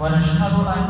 ونشهد أن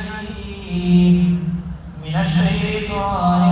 العليم من الشيطان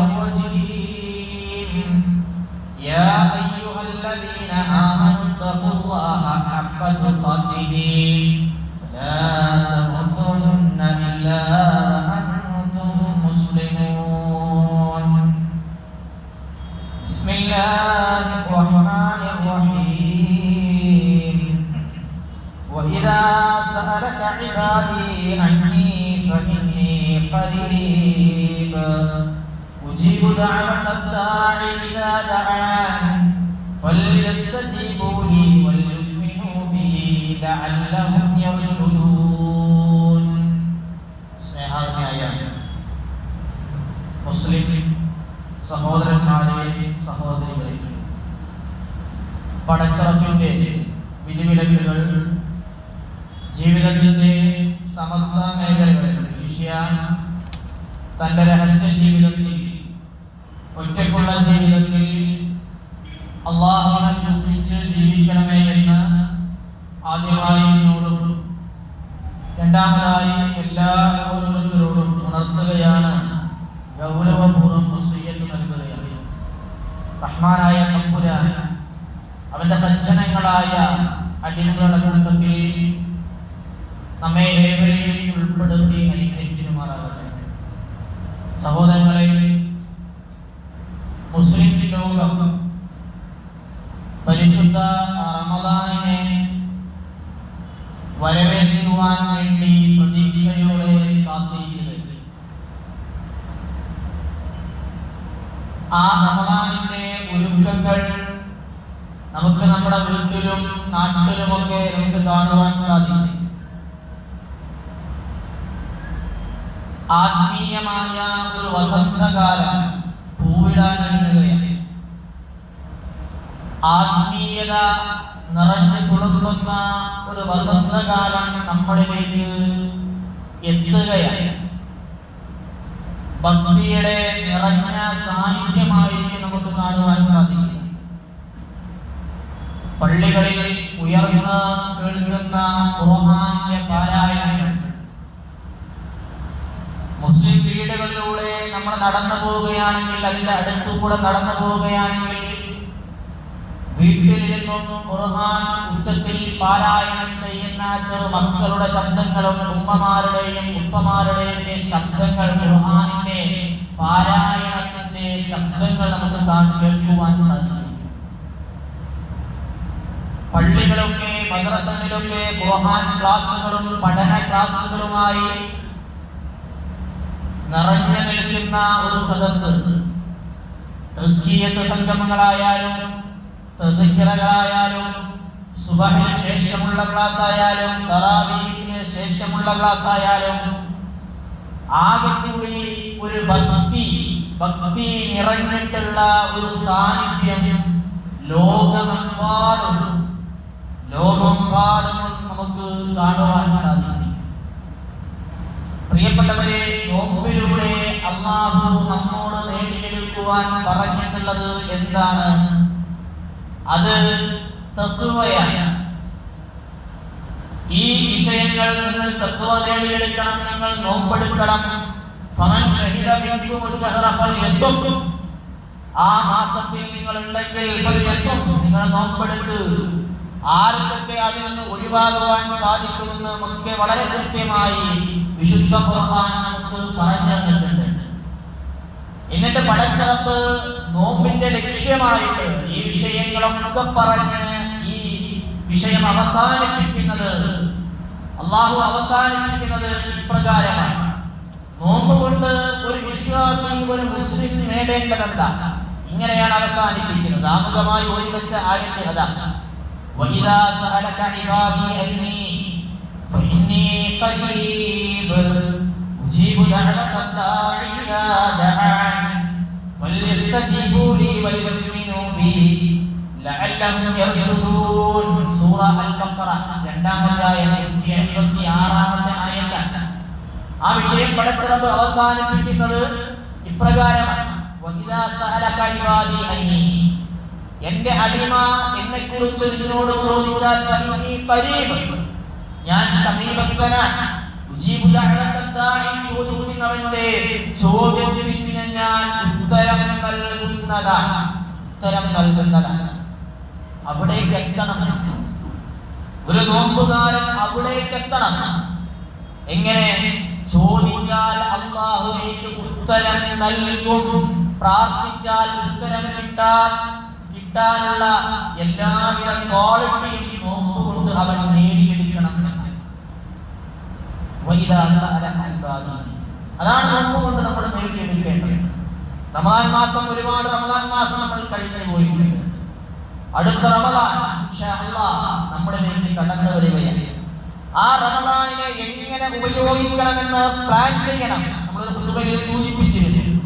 فليستجيبوا لي وليؤمنوا بي لعلهم يرشدون സ്നേഹാജ്ഞായ മുസ്ലിം സഹോദരന്മാരെ സഹോദരികളെ പടച്ചറപ്പിന്റെ വിധിവിലക്കുകൾ സജ്ജനങ്ങളായ അടിമകളുടെ കുടുംബത്തിൽ നമ്മെ ഏവരെയും ഉൾപ്പെടുത്തി നമുക്ക് നമ്മുടെ വീട്ടിലും നാട്ടിലുമൊക്കെ നമുക്ക് കാണുവാൻ സാധിക്കും. ആത്മീയമായ ഒരു വസന്തകാലം പൂവിടാനൊരുങ്ങുകയാണ് ആത്മീയത നിറഞ്ഞു തുളുമ്പുന്ന ഒരു വസന്തകാലം നമ്മളിലേക്ക് എത്തുകയാണ്. ഭക്തിയുടെ നിറഞ്ഞ സാന്നിധ്യമായിരിക്കും നമുക്ക് കാണുവാൻ സാധിക്കുക പള്ളികളിൽ ഉയർന്ന് കേൾക്കുന്ന ഖുർആനിലെ പാരായണങ്ങൾ. മുസ്ലിം വീടുകളിലൂടെ നമ്മൾ നടന്നു പോവുകയാണെങ്കിൽ അതിന്റെ അടുത്തുകൂടെ നടന്നു പോവുകയാണെങ്കിൽ വീട്ടിലിരുന്നും ഖുർആൻ ഉച്ചത്തിൽ പാരായണം ചെയ്യുന്ന ചെറു മക്കളുടെ ശബ്ദങ്ങളും ഉമ്മമാരുടെയും ഉപ്പമാരുടെയും ശബ്ദങ്ങൾ ഖുർഹാനിന്റെ പാരായണത്തിന്റെ ശബ്ദങ്ങൾ നമുക്ക് കേൾക്കുവാൻ സാധിക്കും. പള്ളികളൊക്കെ മദ്രസകളിലൊക്കെ ഖുർആൻ ക്ലാസ്സുകളും പഠന ക്ലാസ്സുകളുമായി നിറഞ്ഞു നിൽക്കുന്ന ഒരു സദസ്സ്. തസ്കീയത്ത് സംഗമങ്ങളായാലും തദ്ഹിറകളായാലും സുബഹിന് ശേഷമുള്ള ക്ലാസ് ആയാലും തറാവീഹിന് ശേഷമുള്ള ക്ലാസ് ആയാലും ആകെ കൂടി ഒരു ഭക്തി ഭക്തി നിറഞ്ഞിട്ടുള്ള ഒരു സാന്നിധ്യം ലോകമെമ്പാടും ലോകമെമ്പാടും നമുക്ക് കാണുവാൻ സാധിക്കും. പ്രിയപ്പെട്ടവരെ നോമ്പിലൂടെ അള്ളാഹു നമ്മോട് നേടിയെടുക്കുവാൻ പറഞ്ഞിട്ടുള്ളത് എന്താണ്? അത് തത്വയാണ്. ഈ വിഷയങ്ങൾ നിങ്ങൾ തത്വ നേടിയെടുക്കണം നിങ്ങൾ നോമ്പെടുക്കണം. ആ മാസത്തിൽ നിങ്ങൾ ഉണ്ടെങ്കിൽ നിങ്ങൾ നോമ്പെടുക്ക്. ആർക്കൊക്കെ അതിൽ നിന്ന് ഒഴിവാകുവാൻ സാധിക്കുമെന്ന് ഒക്കെ വളരെ കൃത്യമായി വിശുദ്ധ ഖുർആൻ നമുക്ക് പറഞ്ഞു തന്നിട്ടുണ്ട്. എന്നിട്ട് പടച്ചിറപ്പ് നോമ്പിന്റെ ലക്ഷ്യമായിട്ട് ഈ വിഷയങ്ങളൊക്കെ പറഞ്ഞ് ഈ വിഷയം അവസാനിപ്പിക്കുന്നത് അള്ളാഹു അവസാനിപ്പിക്കുന്നത് ഇപ്രകാരമാണ്. നോമ്പ് കൊണ്ട് ഒരു വിശ്വാസി ഒരു മുസ്ലിം നേടേണ്ടതെന്താ? ഇങ്ങനെയാണ് അവസാനിപ്പിക്കുന്നത്. ആമുഖമായി ഓടി വെച്ച ആയത്ത് അതാ. وإذا سألك عبادي أني فإني قريب أجيب دعوة الداع إذا دعان فليستجيبوا لي وليؤمنوا بي لعلهم يرشدون سورة البقرة രണ്ടാമത്തെ ആയത്ത് എൺപത്തി ആറാമത്തെ ആയത്ത് ആ വിഷയം പടച്ചിറപ്പ് അവസാനിപ്പിക്കുന്നത് ഇപ്രകാരമാണ് എന്റെ അടിമ എന്നെ കുറിച്ച് നിന്നോട് ചോദിച്ചാൽ ഖരീബ് ഞാൻ സമീപസ്ഥനാണ് ചോദിക്കുന്നവന്റെ ചോദ്യത്തിന് ഞാൻ ഉത്തരം നൽകുന്നതാണ്. ഉത്തരം നൽകുന്നതാണ്. അവിടേക്ക് എത്തണം. ഒരു നോമ്പുകാരൻ അവിടേക്ക് എത്തണം. എങ്ങനെ? ചോദിച്ചാൽ അള്ളാഹു എനിക്ക് ഉത്തരം നൽകും. പ്രാർത്ഥിച്ചാൽ ഉത്തരം കിട്ടാൻ കിട്ടാനുള്ള എല്ലാവിധ ക്വാളിറ്റിയും നോമ്പ് കൊണ്ട് അവൻ നേടിയെടുക്കണം. അതാണ് നോമ്പ് കൊണ്ട് നമ്മൾ നേടിയെടുക്കേണ്ടത്. റമദാൻ മാസം ഒരുപാട് റമദാൻ മാസം നമ്മൾ കഴിഞ്ഞു പോയിട്ടുണ്ട്. അടുത്ത റമദാൻ നമ്മളിലേക്ക് കടന്നു വരികയാണ്. ആ റമദാനിനെ എങ്ങനെ ഉപയോഗിക്കണമെന്ന് പ്ലാൻ ചെയ്യണം. നമ്മൾ സൂചിപ്പിച്ചിരുന്നു.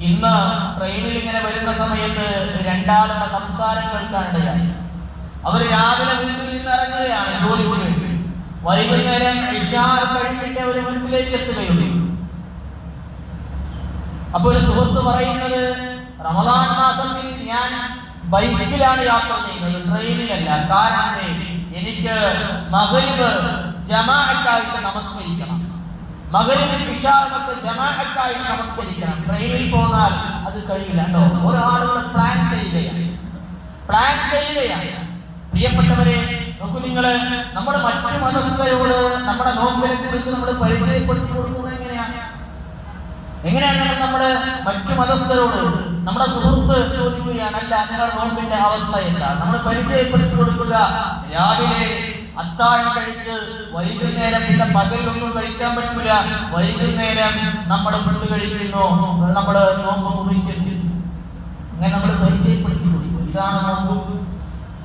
ഇന്ന് ട്രെയിനിൽ ഇങ്ങനെ വരുന്ന സമയത്ത് രണ്ടാളുടെ സംസാരം കേൾക്കാനിടയായി അവർ രാവിലെ വീട്ടിൽ നിന്ന് ഇറങ്ങുകയാണ് ജോലിക്ക് വേണ്ടി. വൈകുന്നേരം ഇഷാർ കഴിഞ്ഞിട്ട് അവർ വീട്ടിലേക്ക് എത്തുകയുള്ളൂ. അപ്പൊ ഒരു സുഹൃത്ത് പറയുന്നത് റമദാൻ മാസത്തിൽ ഞാൻ ബൈക്കിലാണ് യാത്ര ചെയ്യുന്നത് ട്രെയിനിലല്ല. കാരണം? എനിക്ക് മകരിബ് ജമാക്കായിട്ട് നമസ്കരിക്കണം. മകരിബ് വിശാലമൊക്കെ ജമാഅത്തായിട്ട് നമസ്കരിക്കണം. ട്രെയിനിൽ പോന്നാൽ അത് കഴിയില്ല കേട്ടോ. ഒരാളുകൾ പ്ലാൻ ചെയ്യുകയാണ്. പ്ലാൻ ചെയ്യുകയാണ്. പ്രിയപ്പെട്ടവരെ നോക്കൂ നിങ്ങൾ നമ്മുടെ മറ്റു മനസ്സുകളോട് നമ്മുടെ നോമ്പിനെ കുറിച്ച് നമ്മൾ പരിചയപ്പെടുത്തി കൊടുക്കുന്നത് എങ്ങനെയാണ്? എങ്ങനെയാണ് നമ്മൾ മറ്റു മതസ്ഥരോട് നമ്മുടെ സുഹൃത്ത് ചോദിക്കുകയാണ് അല്ല നിങ്ങളുടെ നോമ്പിന്റെ അവസ്ഥ എന്താണ്? നമ്മൾ പരിചയപ്പെടുത്തി കൊടുക്കുക. രാവിലെ അത്താഴം കഴിച്ച് വൈകുന്നേരം പിന്നെ പകലൊന്നും കഴിക്കാൻ പറ്റൂല. വൈകുന്നേരം നമ്മൾ ഫുഡ് കഴിക്കുന്നു നമ്മൾ നോമ്പ് മുറിക്കുന്നു. അങ്ങനെ നമ്മൾ പരിചയപ്പെടുത്തി കൊടുക്കും ഇതാണ് നോമ്പ്.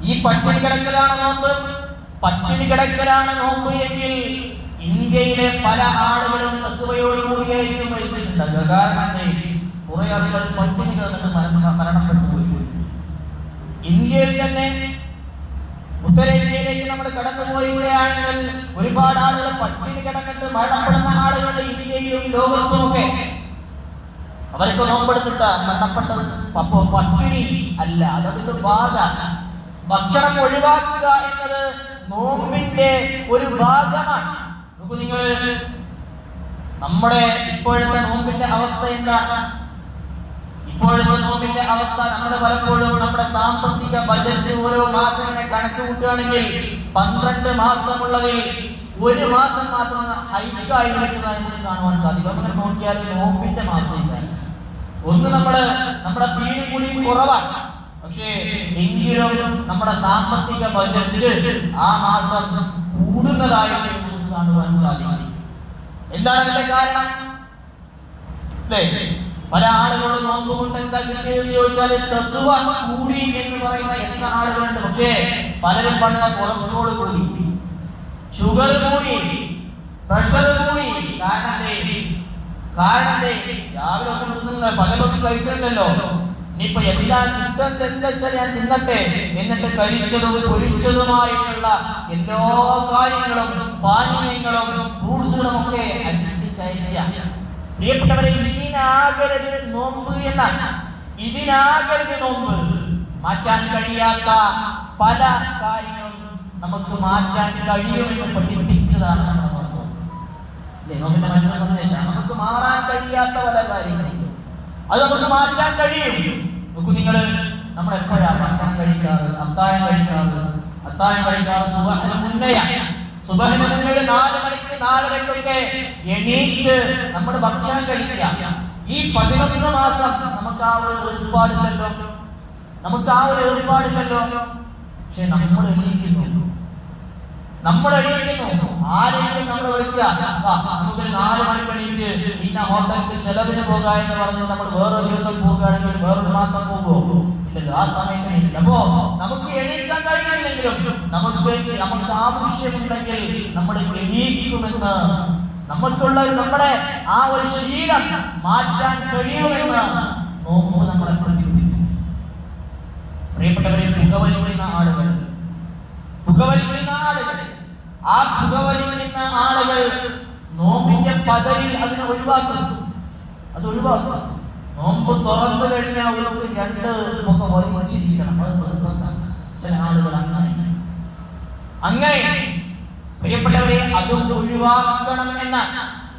ഈ പട്ടിണി കിടക്കലാണ് നോമ്പ്. പട്ടിണി കിടക്കലാണ് നോമ്പ് എങ്കിൽ ഇന്ത്യയിലെ പല ആളുകളും തത്വയോട് തത്വയോടുകൂടിയായിരിക്കും മരിച്ചിട്ടുണ്ടാകുക കാരണം കുറെ ആൾക്കാർ പട്ടിണി കിടന്നിട്ട് മരണ മരണപ്പെട്ടു പോയിട്ടുണ്ട്. ഇന്ത്യയിൽ തന്നെ ഉത്തരേന്ത്യയിലേക്ക് നമ്മൾ കടന്നു പോവുകയാണെങ്കിൽ ഒരുപാട് ആളുകൾ പട്ടിണി കിടന്നിട്ട് മരണപ്പെടുന്ന ആളുകളുടെ ഇന്ത്യയിലും ലോകത്തുമൊക്കെ. അവർക്ക് നോമ്പെടുത്തിട്ട് മരണപ്പെട്ടത്. അപ്പോ പട്ടിണി അല്ല അതതിന്റെ ഭാഗമാണ് ഭക്ഷണം ഒഴിവാക്കുക എന്നത് നോമ്പിന്റെ ഒരു ഭാഗമാണ്. നിങ്ങൾ നമ്മുടെ ഇപ്പോഴത്തെ നോമ്പിന്റെ അവസ്ഥ എന്താണ് ഇപ്പോഴത്തെ നോമ്പിന്റെ അവസ്ഥ നമ്മൾ പലപ്പോഴും നമ്മുടെ സാമ്പത്തിക ബജറ്റ് ഓരോ മാസം ഇങ്ങനെ കണക്ക് കൂട്ടുകയാണെങ്കിൽ പന്ത്രണ്ട് മാസമുള്ളതിൽ ഒരു മാസം മാത്രം ഹൈക്കായി നിൽക്കുന്നതായി നമുക്ക് കാണുവാൻ സാധിക്കും. അങ്ങനെ നോക്കിയാൽ നോമ്പിന്റെ മാസം ഇല്ല ഒന്ന് നമ്മൾ നമ്മുടെ തീരും കൂടി കുറവാണ്. പക്ഷേ എങ്കിലും നമ്മുടെ സാമ്പത്തിക ബജറ്റ് ആ മാസം കൂടുന്നതായിട്ട് നമുക്ക് കാണുവാൻ സാധിക്കും. എന്താണ് അതിന്റെ കാരണം? അല്ലേ? പല ആളുകളും നോമ്പ് കൊണ്ട് എന്താ കിട്ടിയതെന്ന് ചോദിച്ചാൽ തത്വ കൂടി എന്ന് പറയുന്ന എത്ര ആളുകളുണ്ട് പക്ഷേ പലരും പണ്ട് കൊളസ്ട്രോൾ കൂടി ഷുഗർ കൂടി പ്രഷർ കൂടി കാരണം എന്തേ? കാരണം എന്തേ? രാവിലെ ഒന്നും തിന്നില്ല പകലൊന്നും കഴിക്കണ്ടല്ലോ ഇനിയിപ്പോ എല്ലാ കിട്ടുന്നത് എന്താ ഞാൻ തിന്നട്ടെ എന്നിട്ട് കരിച്ചതും പൊരിച്ചതുമായിട്ടുള്ള എല്ലാ കാര്യങ്ങളും പാനീയങ്ങളും ഫ്രൂട്ട്സുകളും ഒക്കെ അടിച്ച് കയറ്റുക പ്രിയപ്പെട്ടവരെ ഇതിനാകരുത് നോമ്പ് എന്നാണ് ഇതിനാകരുത് നോമ്പ് മാറ്റാൻ കഴിയാത്ത പല കാര്യങ്ങളും നമുക്ക് മാറ്റാൻ കഴിയുമെന്ന് പഠിപ്പിച്ചതാണ് നമ്മുടെ നോമ്പ്. നോമ്പിന്റെ മറ്റൊരു സന്ദേശം നമുക്ക് മാറാൻ കഴിയാത്ത പല കാര്യങ്ങളുണ്ട്. അത് നമുക്ക് മാറ്റാൻ കഴിയും. നോക്കൂ നിങ്ങൾ നമ്മൾ എപ്പോഴാ ഭക്ഷണം കഴിക്കാറ്? അത്താഴം കഴിക്കാറ്? അത്താഴം കഴിക്കാറ് സുബഹന മുന്നയാണ് സുബഹന മുന്നയുടെ നാല് നാലരക്കൊക്കെ എണീറ്റ് നമ്മൾ ഭക്ഷണം കഴിക്കുക. ഈ പതിനൊന്ന് മാസം നമുക്ക് ആ ഒരു ഏർപ്പാടില്ലല്ലോ. നമുക്ക് ആ ഒരു ഏർപ്പാടില്ലല്ലോ. പക്ഷെ നമ്മൾ എണീക്കുന്നു. നമ്മൾ എണീക്കുന്നു. ആരെങ്കിലും നമ്മൾ വിളിക്കുക. "വാ, നമുക്കൊരു നാല് മണിക്ക് എണീറ്റ് ഇന്ന ഹോട്ടലിൽ ചെലവിന് പോകാ എന്ന് പറഞ്ഞ് നമ്മൾ വേറൊരു ദിവസം പോകുകയാണെങ്കിൽ വേറൊരു മാസം പോകുമോ? ഇല്ലല്ലോ ആ സമയത്ത്. അപ്പോ നമുക്ക് എണീക്കാൻ കഴിയില്ലെങ്കിലും നമുക്ക് നമുക്ക് ആവശ്യമുണ്ടെങ്കിൽ നമ്മൾ എണീക്കുമെന്ന് നമുക്കുള്ള നമ്മുടെ ആ ഒരു ശീലം മാറ്റാൻ കഴിയുമെന്ന് നോക്കുമ്പോൾ നമ്മളെ പഠിപ്പിക്കുന്നു പ്രിയപ്പെട്ടവരെ പുകവലിക്കുന്ന ആളുകൾ. പുകവലിക്കുന്ന ആളുകൾ. ആ പുകവലിക്കുന്ന ആളുകൾ നോമ്പിന്റെ പകലിൽ അതിനെ ഒഴിവാക്കുന്നു അത് ഒഴിവാക്കും. നോമ്പ് തുറന്നു കഴിഞ്ഞാൽ അവർക്ക് രണ്ട് മുഖം വലിച്ചിരിക്കണം അത് നിർബന്ധം. ചില ആളുകൾ അങ്ങനെ. അങ്ങനെ. പ്രിയപ്പെട്ടവരെ അതും ഒഴിവാക്കണം എന്ന.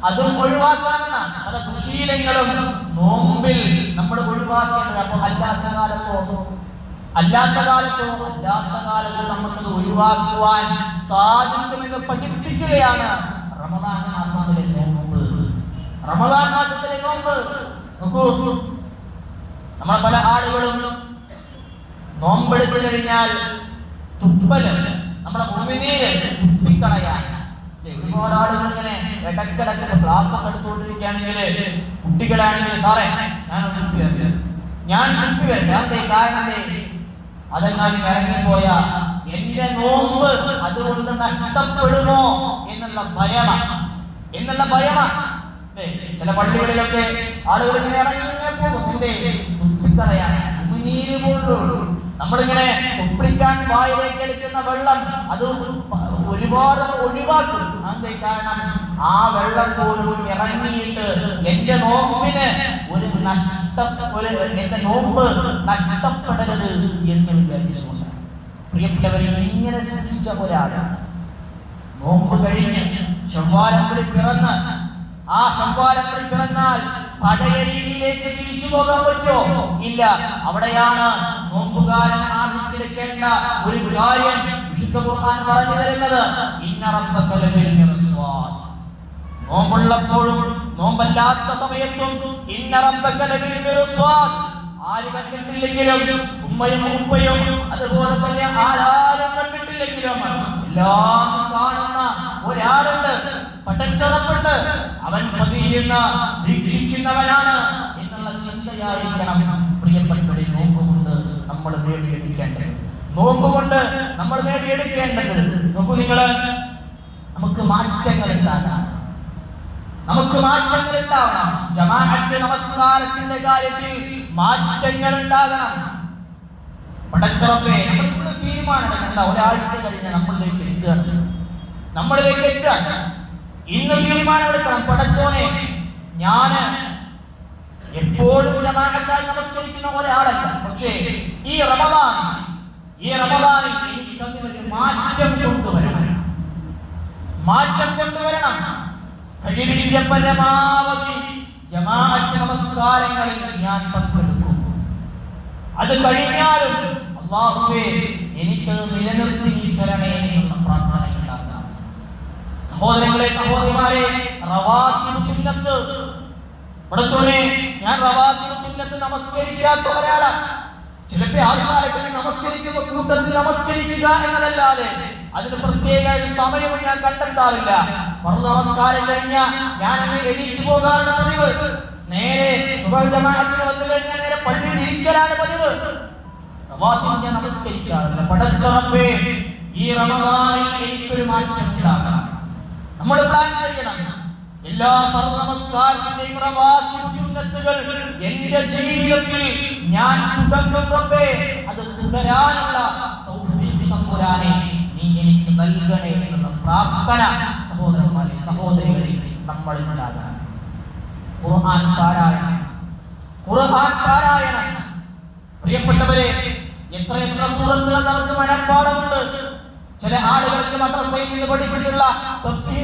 അതും ഒഴിവാക്കണം പല ദുശീലങ്ങളും നോമ്പിൽ നമ്മൾ ഒഴിവാക്കേണ്ടത് അപ്പൊ അല്ലാത്ത കാലത്തോ? അല്ലാത്ത കാലത്തോ? അല്ലാത്ത കാലത്തോ നമുക്കത് ഒഴിവാക്കുവാൻ സാധിക്കുമെന്ന് പഠിപ്പിക്കുകയാണ് റമദാൻ മാസത്തിലെ നോമ്പ്. റമദാൻ മാസത്തിലെ നോമ്പ്. നോക്കൂ. നമ്മളെ പല ആളുകളും നോമ്പെടുത്തു കഴിഞ്ഞാൽ തുപ്പൽ. നമ്മുടെ ഭൂമിനീര് തുപ്പിക്കളയാൻ. ഒരുപാട് ആളുകൾ ഇങ്ങനെ ഇടക്കിടക്ക് ക്ലാസ് ഒക്കെ എടുത്തുകൊണ്ടിരിക്കുകയാണെങ്കിൽ കുട്ടികളാണെങ്കിൽ സാറേ ഞാൻ തുപ്പി വരില്ല ഞാൻ തുപ്പി വരില്ല അതേ കാരണം അതെങ്ങാനും ഇറങ്ങിപ്പോയ എന്റെ നോമ്പ് അതുകൊണ്ട് നഷ്ടപ്പെടുമോ? എന്നുള്ള ഭയമാണ്. എന്നുള്ള ഭയമാണ്. ചില പള്ളികളിലൊക്കെ ആളുകൾ ഇങ്ങനെ ഇറങ്ങി പോകും എന്തേ തുപ്പിക്കളയാൻ നമ്മളിങ്ങനെ ഒപ്പിക്കാൻ വായിലേക്ക് എടുക്കുന്ന വെള്ളം അത് ഒരുപാട് ഒഴിവാക്കും. അതെ കാരണം? ആ വെള്ളം പോലും ഇറങ്ങിയിട്ട് എന്റെ നോമ്പിന് ഒരു നഷ്ടം ഒരു എന്റെ നോമ്പ് നഷ്ടപ്പെടരുത് എന്ന് വിചാരിച്ചുകൊണ്ട്. പ്രിയപ്പെട്ടവരെ ഇങ്ങനെ സൂക്ഷിച്ച ഒരാളാണ്. നോമ്പ് കഴിഞ്ഞ് ശവ്വാലപ്പടി പിറന്ന് ആ ശവ്വാലപ്പടി പിറന്നാൽ പഴയ രീതിയിലേക്ക് തിരിച്ചു പോകാൻ പറ്റുമോ? ഇല്ല. അവിടെയാണ് നോമ്പുകാരൻ ആർജിച്ചെടുക്കേണ്ട ഒരു കാര്യം വിശുദ്ധ ഖുർആൻ പറഞ്ഞു തരുന്നത്. നോമ്പുള്ളപ്പോഴും നോമ്പല്ലാത്ത സമയത്തും ആര് കണ്ടിട്ടില്ലെങ്കിലും ഉമ്മയും ഉപ്പയും അതുപോലെ തന്നെ ആരാരും കണ്ടിട്ടില്ലെങ്കിലും എല്ലാം കാണുന്ന ഒരാളുണ്ട്. പട്ടച്ചറപ്പുണ്ട് അവൻ പതിയുന്ന ദീക്ഷിക്കുന്നവനാണ് എന്നുള്ള ചിന്തയായിരിക്കണം പ്രിയപ്പെട്ടവരെ നോമ്പുകൊണ്ട് നമ്മൾ നേടിയെടുക്കേണ്ടത്. നോമ്പുകൊണ്ട് നമ്മൾ നേടിയെടുക്കേണ്ടത് നോക്കൂ നിങ്ങൾ നമുക്ക് മാറ്റങ്ങൾ ഉണ്ടാകണം നമുക്ക് മാറ്റങ്ങൾ ഉണ്ടാവണം ജമാഅത്ത് നമസ്കാരത്തിന്റെ കാര്യത്തിൽ മാറ്റങ്ങൾ ഉണ്ടാകണം പടച്ചറപ്പേ നമ്മൾ ഇവിടെ തീരുമാനമെടുക്കണ്ട ഒരാഴ്ച കഴിഞ്ഞ് നമ്മളിലേക്ക് എത്തുകയാണ്. നമ്മളിലേക്ക് എത്തുക ഇന്ന് തീരുമാനമെടുക്കണം പടച്ചോനെ ഞാൻ എപ്പോഴും ജമാഅത്തായി നമസ്കരിക്കുന്ന ഒരാളല്ല. പക്ഷേ ഈ റമദാൻ ഈ റമദാനിൽ എനിക്ക് അങ്ങനെ മാറ്റം കൊണ്ടുവരണം. മാറ്റം കൊണ്ടുവരണം. കഴിവിന്റെ പരമാവധി ജമാഅത്ത് നമസ്കാരങ്ങളിൽ ഞാൻ പങ്കെടുക്കും. അത് കഴിഞ്ഞാലും അള്ളാഹുവേ എനിക്ക് നിലനിർത്തി നീ തരണേ ഉണ്ടാകാം സഹോദരങ്ങളെ സഹോദരിമാരെ സുന്നത്ത്. ഞാൻ സുന്നത്ത് നമസ്കരിക്കുന്ന കൂട്ടത്തിൽ നമസ്കരിക്കുക എന്നതല്ലാതെ അതിന് പ്രത്യേക ഒരു സമയവും ഞാൻ കണ്ടെത്താറില്ല. നമസ്കാരം കഴിഞ്ഞ ഞാൻ എണീറ്റ് പോകാറുണ്ട് പതിവ്. നേരെ സുബഹ് ജമാഅത്തിന് വന്നു കഴിഞ്ഞാൽ നേരെ പള്ളിയിൽ ഇരിക്കലാണ് പതിവ്. ഞാൻ നമസ്കരിക്കാറില്ല. പടച്ചറപ്പേ ഈ റമദാനിൽ എനിക്കൊരു മാറ്റം ഉണ്ടാകണം നമ്മൾ പ്ലാൻ ചെയ്യണം. എല്ലാ സർവനമസ്കാരത്തിന്റെയും സുന്നത്തുകൾ എന്റെ ജീവിതത്തിൽ ഞാൻ തുടങ്ങും റബ്ബേ അത് തുടരാനുള്ള തമ്പുരാനെ നീ എനിക്ക് നൽകണേ എന്നുള്ള പ്രാർത്ഥന സഹോദരന്മാരെ സഹോദരികളെ നമ്മൾ ഉണ്ടാകണം ഖുർആൻ പാരായണം. ഖുർആൻ പാരായണം. പ്രിയപ്പെട്ടവരെ എത്ര എത്ര സൂറത്തുകൾ നമുക്ക് മനഃപ്പാടമുണ്ട് ചില ആളുകൾക്ക് മദ്രസയിൽ നിന്ന് പഠിച്ചിട്ടുള്ള കീ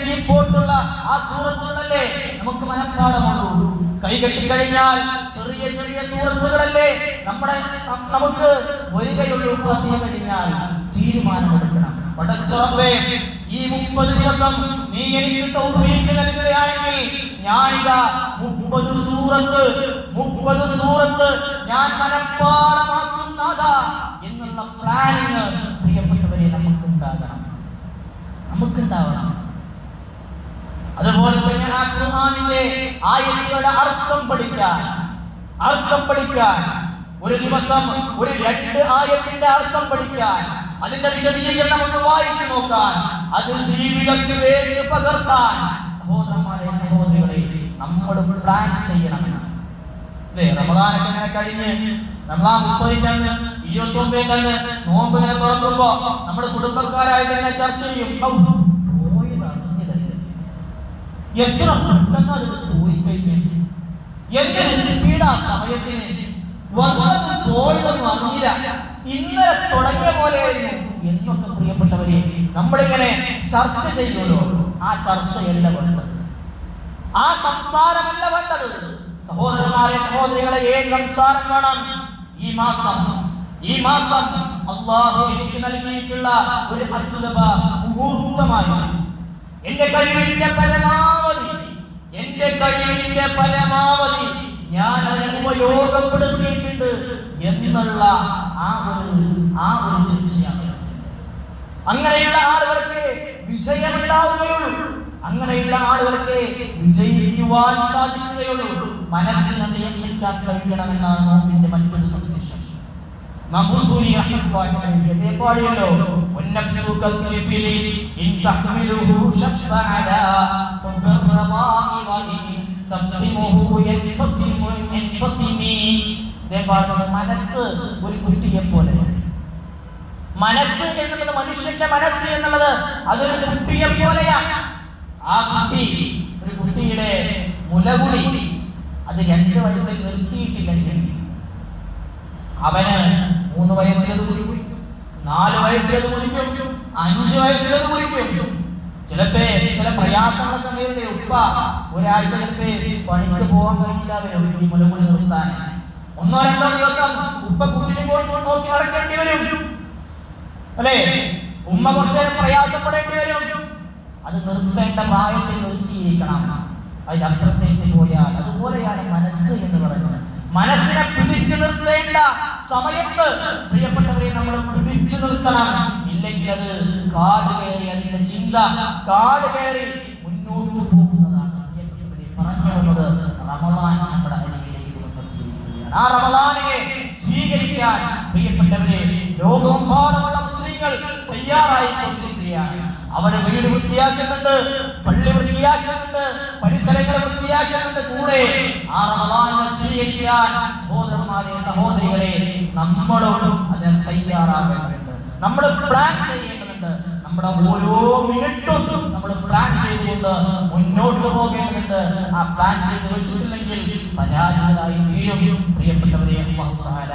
കീബോർഡുള്ള ആ സൂറത്തുകളല്ലേ? നമുക്ക് മനഃപ്പാടമുള്ളൂ കൈകെട്ടി കഴിഞ്ഞാൽ ചെറിയ ചെറിയ സൂറത്തുകളല്ലേ? നമ്മുടെ നമുക്ക് വരികയുള്ളൂ ഫാത്തിഹ കഴിഞ്ഞാൽ തീരുമാനമെടുക്കണം. പടച്ചുറപ്പേ ഈ മുപ്പത് ദിവസം നീ എനിക്ക് തൗഫീക്ക് നൽകുകയാണെങ്കിൽ ഞാനിതാ മുപ്പത് സൂറത്ത് മുപ്പത് സൂറത്ത് ഞാൻ മനഃപ്പാടമാക്കുന്നതാ എന്നുള്ള പ്ലാനിങ് നമുക്കുണ്ടാവണം. അതുപോലെ തന്നെ ആ ഖുർആാനിന്റെ ആയത്തുകളുടെ അർത്ഥം പഠിക്കാൻ അർത്ഥം പഠിക്കാൻ ഒരു ദിവസം ഒരു രണ്ട് ആയത്തിന്റെ അർത്ഥം പഠിക്കാൻ അതിന്റെ വിശദീകരണം ഒന്ന് വായിച്ചു നോക്കാൻ അത് ജീവിതത്തിലേക്ക് പകർത്താൻ. സഹോദരന്മാരെ സഹോദരികളെ നമ്മൾ പ്ലാൻ ചെയ്യണമെന്ന് അല്ലേ? റമദാനൊക്കെ ഇങ്ങനെ കഴിഞ്ഞ് റമദാൻ മുപ്പതിന്റെ അന്ന് ഇരുപത്തി ഒമ്പതിന്റെ അന്ന് നോമ്പ് ഇങ്ങനെ തുറക്കുമ്പോ നമ്മുടെ കുടുംബക്കാരായിട്ട് ഇങ്ങനെ ചർച്ച ചെയ്യും. എത്ര പെട്ടെന്ന് അത് പോയി കഴിഞ്ഞു എന്തൊരു സ്പീഡാ സമയത്തിന് വന്നത് പോയതൊന്നും അറിഞ്ഞില്ല. ഇന്നലെ തുടങ്ങിയ പോലെയായിരുന്നു എന്നൊക്കെ പ്രിയപ്പെട്ടവരെ നമ്മളിങ്ങനെ ചർച്ച ചെയ്യുമല്ലോ ആ ചർച്ചയല്ല വേണ്ടത്. ആ സംസാരമല്ല വേണ്ടത്. സഹോദരന്മാരെ സഹോദരികളെ ഏത് സംസാരം വേണം ഈ മാസം ഈ മാസം അള്ളാഹു എനിക്ക് നൽകിയിട്ടുള്ള ഒരു അസുലഭ മുഹൂർത്തമായി. എന്റെ കഴിവിന്റെ പരമാവധി എന്റെ കഴിവിന്റെ പരമാവധി ഞാൻ അതിനെ ഉപയോഗപ്പെടുത്തിയിട്ടുണ്ട് എന്നുള്ള ആ ഒരു ആ ഒരു ചിന്തയാണ് അങ്ങനെയുള്ള ആളുകൾക്ക് വിജയമുണ്ടാവുകയുള്ളൂ. അങ്ങനെയുള്ള ആളുകൾക്ക് വിജയിക്കുവാൻ സാധിക്കുകയുള്ളൂ. മനസ്സിനെ നിയന്ത്രിക്കാൻ കഴിയണമെന്നാണ് നോക്കിന്റെ മറ്റൊരു സന്ദേശം. മബൂസൂരി റഹ്മത്തുള്ളാഹി അലൈഹി പാടിയല്ലോ വന്നഫ്സു കത്തിഫിലി ഇൻ തഹ്മിലുഹു ശബ്ബ അലാ ഹുബ്ബിർ റമാഇ വ ഇൻ തഫ്തിമുഹു യൻഫതിമു യൻഫതിമി മനസ്സ് ഒരു കുട്ടിയെ പോലെയാണ് മനസ്സ് എന്നുള്ളത് മനുഷ്യന്റെ മനസ്സ് എന്നുള്ളത് അതൊരു കുട്ടിയെ പോലെയാണ് ആ കുട്ടി ഒരു കുട്ടിയുടെ മുലകുടി അത് രണ്ട് വയസ്സിൽ നിർത്തിയിട്ടില്ലെങ്കിൽ അവന് മൂന്ന് വയസ്സിലത് കുടിക്കും നാല് വയസ്സിലത് കുടിക്കും അഞ്ച് വയസ്സിലത് കുടിക്കും ചിലപ്പേ ചില പ്രയാസങ്ങളൊക്കെ നേരിടെ ഉപ്പ ഒരാഴ്ച ചിലപ്പേ പണിക്ക് പോകാൻ കഴിയില്ല അവരെ ഈ മുലകുടി നിർത്താൻ. ഒന്നോ രണ്ടോ ദിവസം ഉപ്പ കുട്ടിനെ നോക്കി നടക്കേണ്ടി വരും. അല്ലേ? ഉമ്മ കുറച്ചു നേരം പ്രയാസപ്പെടേണ്ടി വരും. അത് നിർത്തേണ്ട പ്രായത്തിൽ നിർത്തിയിരിക്കണം. അതിനപ്പുറത്തേക്ക് പോയാൽ അതുപോലെയാണ് മനസ്സ് എന്ന് പറയുന്നത്. മനസ്സിനെ പിടിച്ചു നിർത്തേണ്ട സമയത്ത് പ്രിയപ്പെട്ടവരെ നമ്മൾ പിടിച്ചു നിർത്തണം. ഇല്ലെങ്കിൽ അത് കാട് കയറി അതിന്റെ ചിന്ത കാട് കയറി മുന്നോട്ട് പോകുന്നതാണ് പ്രിയപ്പെട്ടവരെ പറഞ്ഞു വന്നത് റമദാൻ നമ്മുടെ അരികിലേക്ക് വന്നെത്തിയിരിക്കുകയാണ്. ആ റമദാനിനെ സ്വീകരിക്കാൻ പ്രിയപ്പെട്ടവരെ ലോകമെമ്പാടുമുള്ള മുസ്ലിങ്ങൾ തയ്യാറായിക്കൊണ്ടിരിക്കുകയാണ്. അവർ വീട് വൃത്തിയാക്കുന്നുണ്ട് പള്ളി വൃത്തിയാക്കുന്നുണ്ട് പരിസരങ്ങൾ വൃത്തിയാക്കുന്നുണ്ട് കൂടെ. ആ റമദാനെ സ്വീകരിക്കാൻ സഹോദരന്മാരെ സഹോദരികളെ നമ്മളും അതിന് തയ്യാറാകേണ്ടതുണ്ട്. നമ്മൾ പ്ലാൻ ചെയ്യേണ്ടതുണ്ട്. നമ്മുടെ ഓരോ മിനിറ്റും നമ്മൾ പ്ലാൻ ചെയ്തുകൊണ്ട് മുന്നോട്ട് പോകേണ്ടതുണ്ട്. ആ പ്ലാൻ ചെയ്ത് വെച്ചിട്ടില്ലെങ്കിൽ പരാജിതരായി തീരും പ്രിയപ്പെട്ടവരെ തആല